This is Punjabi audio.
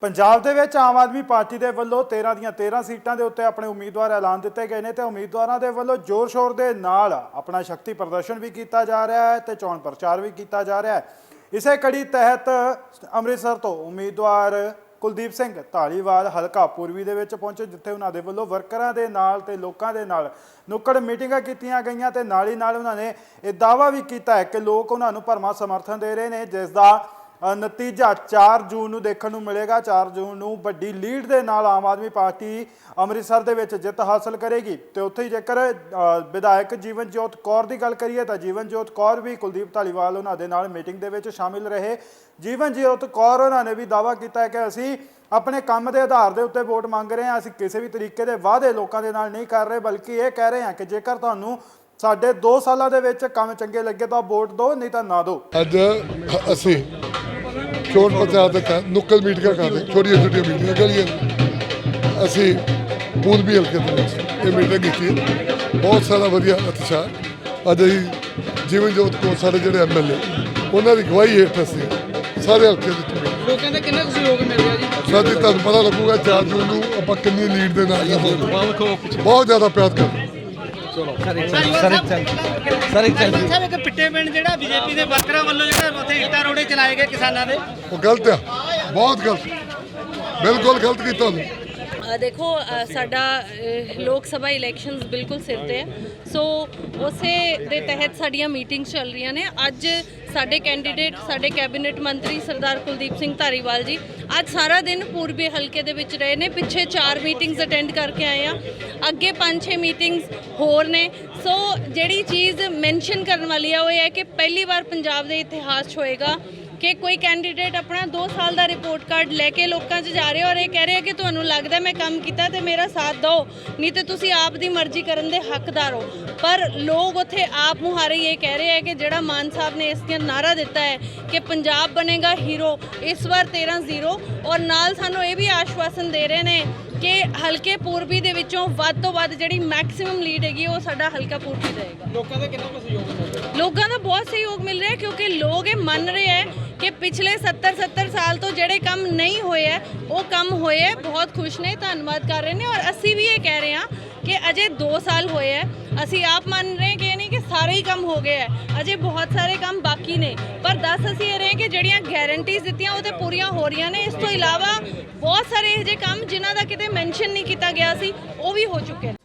ਪੰਜਾਬ ਦੇ ਵਿੱਚ ਆਮ ਆਦਮੀ ਪਾਰਟੀ ਦੇ ਵੱਲੋਂ 13 ਦੀਆਂ 13 ਸੀਟਾਂ ਦੇ ਉੱਤੇ ਆਪਣੇ ਉਮੀਦਵਾਰ ਐਲਾਨ ਦਿੱਤੇ ਗਏ ਨੇ ਤੇ ਉਮੀਦਵਾਰਾਂ ਦੇ ਵੱਲੋਂ ਜ਼ੋਰ-ਸ਼ੋਰ ਦੇ ਨਾਲ ਆਪਣਾ ਸ਼ਕਤੀ ਪ੍ਰਦਰਸ਼ਨ ਵੀ ਕੀਤਾ ਜਾ ਰਿਹਾ ਹੈ ਤੇ ਚੋਣ ਪ੍ਰਚਾਰ ਵੀ ਕੀਤਾ ਜਾ ਰਿਹਾ ਹੈ। ਇਸੇ ਕੜੀ ਤਹਿਤ ਅੰਮ੍ਰਿਤਸਰ ਤੋਂ ਉਮੀਦਵਾਰ ਕੁਲਦੀਪ ਸਿੰਘ ਢਾਲੀਵਾਲ ਹਲਕਾ ਪੂਰਬੀ ਦੇ ਵਿੱਚ ਪਹੁੰਚੇ, ਜਿੱਥੇ ਉਹਨਾਂ ਦੇ ਵੱਲੋਂ ਵਰਕਰਾਂ ਦੇ ਨਾਲ ਤੇ ਲੋਕਾਂ ਦੇ ਨਾਲ ਨੁੱਕੜ ਮੀਟਿੰਗਾਂ ਕੀਤੀਆਂ ਗਈਆਂ ਤੇ ਨਾਲ ਹੀ ਨਾਲ ਉਹਨਾਂ ਨੇ ਇਹ ਦਾਅਵਾ ਵੀ ਕੀਤਾ ਹੈ ਕਿ ਲੋਕ ਉਹਨਾਂ ਨੂੰ ਭਰਮਾ ਸਮਰਥਨ ਦੇ ਰਹੇ ਨੇ, ਜਿਸ ਦਾ ਨਤੀਜਾ 4 ਜੂਨ ਨੂੰ ਦੇਖਣ ਨੂੰ ਮਿਲੇਗਾ। 4 ਜੂਨ ਨੂੰ ਵੱਡੀ ਲੀਡ ਦੇ ਨਾਲ ਆਮ ਆਦਮੀ ਪਾਰਟੀ ਅੰਮ੍ਰਿਤਸਰ ਦੇ ਵਿੱਚ ਜਿੱਤ ਹਾਸਲ ਕਰੇਗੀ। ਤੇ ਉੱਥੇ ਹੀ ਜੇਕਰ ਅ, ਵਿਧਾਇਕ ਜੀਵਨਜੋਤ ਕੌਰ ਦੀ ਗੱਲ ਕਰੀਏ ਤਾਂ ਜੀਵਨਜੋਤ ਕੌਰ ਵੀ ਕੁਲਦੀਪ ਧਾਲੀਵਾਲ ਉਹਨਾਂ ਦੇ ਨਾਲ ਮੀਟਿੰਗ ਦੇ ਵਿੱਚ ਸ਼ਾਮਿਲ ਰਹੇ। ਜੀਵਨਜੋਤ ਕੌਰ ਉਹਨਾਂ ਨੇ ਵੀ ਦਾਅਵਾ ਕੀਤਾ ਹੈ ਕਿ ਅਸੀਂ ਆਪਣੇ ਕੰਮ ਦੇ ਆਧਾਰ ਦੇ ਉੱਤੇ ਵੋਟ ਮੰਗ ਰਹੇ ਹਾਂ। ਅਸੀਂ ਕਿਸੇ ਵੀ ਤਰੀਕੇ ਦੇ ਵਾਅਦੇ ਲੋਕਾਂ ਦੇ ਨਾਲ ਨਹੀਂ ਕਰ ਰਹੇ ਬਲਕਿ ਇਹ ਕਹਿ ਰਹੇ ਹਾਂ ਕਿ ਜੇਕਰ ਤੁਹਾਨੂੰ ਸਾਡੇ 2 ਸਾਲਾਂ ਦੇ ਵਿੱਚ ਕੰਮ ਚੰਗੇ ਲੱਗੇ ਤਾਂ ਵੋਟ ਦਿਓ ਨਹੀਂ ਤਾਂ ਨਾ ਦਿਓ। ਅੱਜ ਅਸੀਂ ਚੋਣ ਪ੍ਰਚਾਰ ਦੇ ਤਹਿਤ ਨੁੱਕਲ ਮੀਟਿੰਗਾਂ ਕਰਦੇ ਛੋਟੀਆਂ ਛੋਟੀਆਂ ਮੀਟਿੰਗਾਂ ਕਰੀਏ ਅਸੀਂ ਪੂਰਬੀ ਹਲਕੇ ਦੇ ਵਿੱਚ ਇਹ ਮੀਟਿੰਗ ਕੀਤੀ। ਬਹੁਤ ਸਾਰਾ ਵਧੀਆ ਉਤਸ਼ਾਹ। ਅੱਜ ਅਸੀਂ ਜੀਵਨ ਜੋਤ ਕੋ ਸਾਡੇ ਜਿਹੜੇ ਐਮਐਲਏ ਉਹਨਾਂ ਦੀ ਗਵਾਹੀ ਹੇਠ ਅਸੀਂ ਸਾਰੇ ਹਲਕੇ ਦੇ ਲੋਕਾਂ ਦਾ ਕਿੰਨਾ ਕੁ ਸਹਿਯੋਗ ਮਿਲ ਰਿਹਾ ਜੀ? ਸਾਡੀ ਤੁਹਾਨੂੰ ਪਤਾ ਲੱਗੂਗਾ 4 ਜੂਨ ਨੂੰ ਆਪਾਂ ਕਿੰਨੀ ਲੀਡ ਦੇ ਨਾਲ। ਬਹੁਤ ਜ਼ਿਆਦਾ ਪਿਆਰ ਕਰਦੇ। ਸਰ ਇੱਕ ਸਾਹਿਬ ਇੱਕ ਪਿੱਟੇ ਪਿੰਡ ਜਿਹੜਾ ਬੀਜੇਪੀ ਦੇ ਵਰਕਰਾਂ ਵੱਲੋਂ ਜਿਹੜਾ ਉੱਥੇ ਇੱਟਾਂ ਰੋੜੇ ਚਲਾਏ ਗਏ ਕਿਸਾਨਾਂ ਦੇ। ਉਹ ਗਲਤ ਆ। ਬਹੁਤ ਗਲਤ। ਬਿਲਕੁਲ ਗਲਤ ਕੀਤਾ ਉਹਨੇ। ਦੇਖੋ ਸਾਡਾ ਲੋਕ ਸਭਾ ਇਲੈਕਸ਼ਨਸ ਬਿਲਕੁਲ ਸਿਰ ਤੇ ਹੈ। ਸੋ ਉਸੇ ਦੇ ਤਹਿਤ ਸਾਡੀਆਂ ਮੀਟਿੰਗਸ ਚੱਲ ਰਹੀਆਂ ਨੇ। ਅੱਜ ਸਾਡੇ ਕੈਂਡੀਡੇਟ ਸਾਡੇ ਕੈਬਨਿਟ ਮੰਤਰੀ ਸਰਦਾਰ ਕੁਲਦੀਪ ਸਿੰਘ ਧਾਰੀਵਾਲ ਜੀ ਅੱਜ ਸਾਰਾ ਦਿਨ ਪੂਰਬੀ ਹਲਕੇ ਦੇ ਵਿੱਚ ਰਹੇ ਨੇ। ਪਿੱਛੇ 4 ਮੀਟਿੰਗਸ ਅਟੈਂਡ ਕਰਕੇ ਆਏ ਆ। ਅੱਗੇ 5-6 ਮੀਟਿੰਗਸ ਹੋਰ ਨੇ। ਸੋ ਜਿਹੜੀ ਚੀਜ਼ ਮੈਂਸ਼ਨ ਕਰਨ ਵਾਲੀ ਆ ਉਹ ਇਹ ਹੈ ਕਿ ਪਹਿਲੀ ਵਾਰ ਪੰਜਾਬ ਦੇ ਇਤਿਹਾਸ 'ਚ ਹੋਏਗਾ। ਕਿ ਕੋਈ ਕੈਂਡੀਡੇਟ ਆਪਣਾ 2 ਸਾਲ ਦਾ ਰਿਪੋਰਟ ਕਾਰਡ ਲੈ ਕੇ ਲੋਕਾਂ 'ਚ ਜਾ ਰਿਹਾ ਔਰ ਇਹ ਕਹਿ ਰਿਹਾ ਕਿ ਤੁਹਾਨੂੰ ਲੱਗਦਾ ਮੈਂ ਕੰਮ ਕੀਤਾ ਤੇ ਮੇਰਾ ਸਾਥ ਦਿਓ ਨਹੀਂ ਤੇ ਤੁਸੀਂ ਆਪ ਦੀ ਮਰਜ਼ੀ ਕਰਨ ਦੇ ਹੱਕਦਾਰ ਹੋ। ਪਰ ਲੋਕ ਉੱਥੇ ਆਪ ਮੁਹਾਰੇ ਇਹ ਕਹਿ ਰਹੇ ਹੈ ਕਿ ਜਿਹੜਾ ਮਾਨ ਸਾਹਿਬ ਨੇ ਇਸ ਦੀਆਂ ਨਾਰਾ ਦਿੱਤਾ ਹੈ ਕਿ ਪੰਜਾਬ ਬਣੇਗਾ ਹੀਰੋ ਇਸ ਵਾਰ 13-0 ਔਰ ਨਾਲ ਸਾਨੂੰ ਇਹ ਵੀ ਆਸ਼ਵਾਸਨ ਦੇ ਰਹੇ ਨੇ ਕਿ ਹਲਕੇ ਪੂਰਬੀ ਦੇ ਵਿੱਚੋਂ ਵੱਧ ਤੋਂ ਵੱਧ ਜਿਹੜੀ ਮੈਕਸਿਮਮ ਲੀਡ ਹੈਗੀ ਉਹ ਸਾਡਾ ਹਲਕਾ ਪੂਰਬੀ ਰਹੇਗਾ ਲੋਕਾਂ ਦਾ ਕਿੰਨਾ ਕੁ ਸਹਿਯੋਗ ਮਿਲ ਰਿਹਾ? ਲੋਕਾਂ ਦਾ ਬਹੁਤ ਸਹਿਯੋਗ ਮਿਲ ਰਿਹਾ ਕਿਉਂਕਿ ਲੋਕ ਇਹ ਮੰਨ ਰਹੇ ਹੈ ਕਿ ਪਿਛਲੇ 70 70 ਸਾਲ ਤੋਂ ਜਿਹੜੇ ਕੰਮ ਨਹੀਂ ਹੋਏ ਹੈ ਉਹ ਕੰਮ ਹੋਏ ਹੈ ਬਹੁਤ ਖੁਸ਼ ਨੇ, ਧੰਨਵਾਦ ਕਰ ਰਹੇ ਨੇ ਔਰ ਅਸੀਂ ਵੀ ਇਹ ਕਹਿ ਰਹੇ ਹਾਂ ਕਿ ਅਜੇ 2 ਸਾਲ ਹੋਏ ਹੈ ਅਸੀਂ ਆਪ ਮੰਨ ਰਹੇ ਕਿ ਇਹ ਨਹੀਂ ਕਿ ਸਾਰੇ ਹੀ ਕੰਮ ਹੋ ਗਏ ਹੈ ਅਜੇ ਬਹੁਤ ਸਾਰੇ ਕੰਮ ਬਾਕੀ ਨੇ। ਪਰ ਦੱਸ ਅਸੀਂ ਇਹ ਰਹੇ ਕਿ ਜਿਹੜੀਆਂ ਗਾਰੰਟੀਜ਼ ਦਿੱਤੀਆਂ, ਉਹ ਤੇ ਪੂਰੀਆਂ ਹੋ ਰਹੀਆਂ ਨੇ। ਇਸ ਤੋਂ ਇਲਾਵਾ ਬਹੁਤ ਸਾਰੇ ਇਹੋ ਜਿਹੇ ਕੰਮ ਜਿਨ੍ਹਾਂ ਦਾ ਕਿਤੇ ਮੈਂਸ਼ਨ ਨਹੀਂ ਕੀਤਾ ਗਿਆ ਸੀ, ਉਹ ਵੀ ਹੋ ਚੁੱਕੇ ਨੇ।